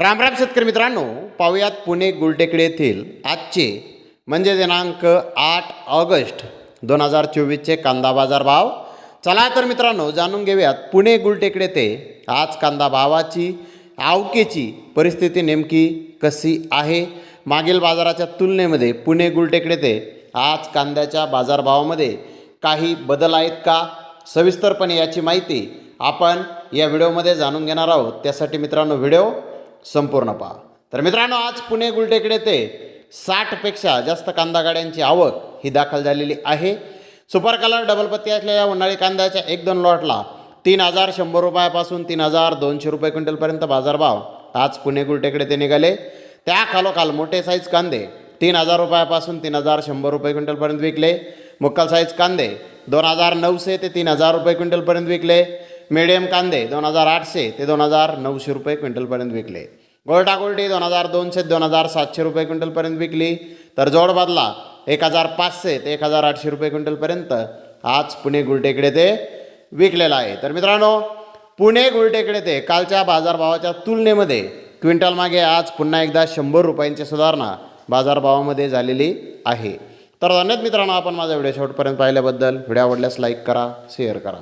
रामराम शेतकरी मित्रांनो पाहुयात पुणे गुलटेकडे येथील आजचे म्हणजे दिनांक आठ ऑगस्ट दोन हजार चोवीसचे कांदा बाजार भाव. चला तर मित्रांनो जाणून घेऊयात पुणे गुलटेकडे ते आज कांदा भावाची आवकेची परिस्थिती नेमकी कशी आहे? मागील बाजाराच्या तुलनेमध्ये पुणे गुलटेकडे ते आज कांद्याच्या बाजारभावामध्ये काही बदल आहेत का? सविस्तरपणे याची माहिती आपण या व्हिडिओमध्ये जाणून घेणार आहोत. त्यासाठी मित्रांनो व्हिडिओ संपूर्ण पहा तर मित्रांनो आज पुणे गुलटेकडे ते साठपेक्षा जास्त कांदा गाड्यांची आवक ही दाखल झालेली आहे. सुपर कलर डबल पत्ती असलेल्या उन्हाळी कांद्याच्या एक दोन लॉटला तीन हजार शंभर रुपयापासून तीन हजार दोनशे रुपये क्विंटलपर्यंत बाजारभाव आज पुणे गुलटेकडे ते निघाले. त्या खालोखाल मोठे साईज कांदे तीन हजार रुपयापासून तीन हजार शंभर रुपये क्विंटलपर्यंत विकले. मुक्कल साईज कांदे दोन हजार नऊशे ते तीन हजार रुपये क्विंटलपर्यंत विकले. मिडियम कांदे दोन हजार आठशे ते दोन हजार नऊशे रुपये क्विंटलपर्यंत विकले. गोल्टा गोल्टी दोन हजार दोनशे दोन हजार सातशे रुपये क्विंटलपर्यंत विकली. तर जोड बदला एक हजार पाचशे ते एक हजार आठशे रुपये क्विंटलपर्यंत आज पुणे गुलटेकडे ते विकलेलं आहे. तर मित्रांनो पुणे गुलटेकडे ते कालच्या बाजारभावाच्या तुलनेमध्ये क्विंटल मागे आज पुन्हा एकदा शंभर रुपयांची सुधारणा बाजारभावामध्ये झालेली आहे. तर धन्यवाद मित्रांनो आपण माझा व्हिडिओ शेवटपर्यंत पाहिल्याबद्दल. व्हिडिओ आवडल्यास लाईक करा शेअर करा.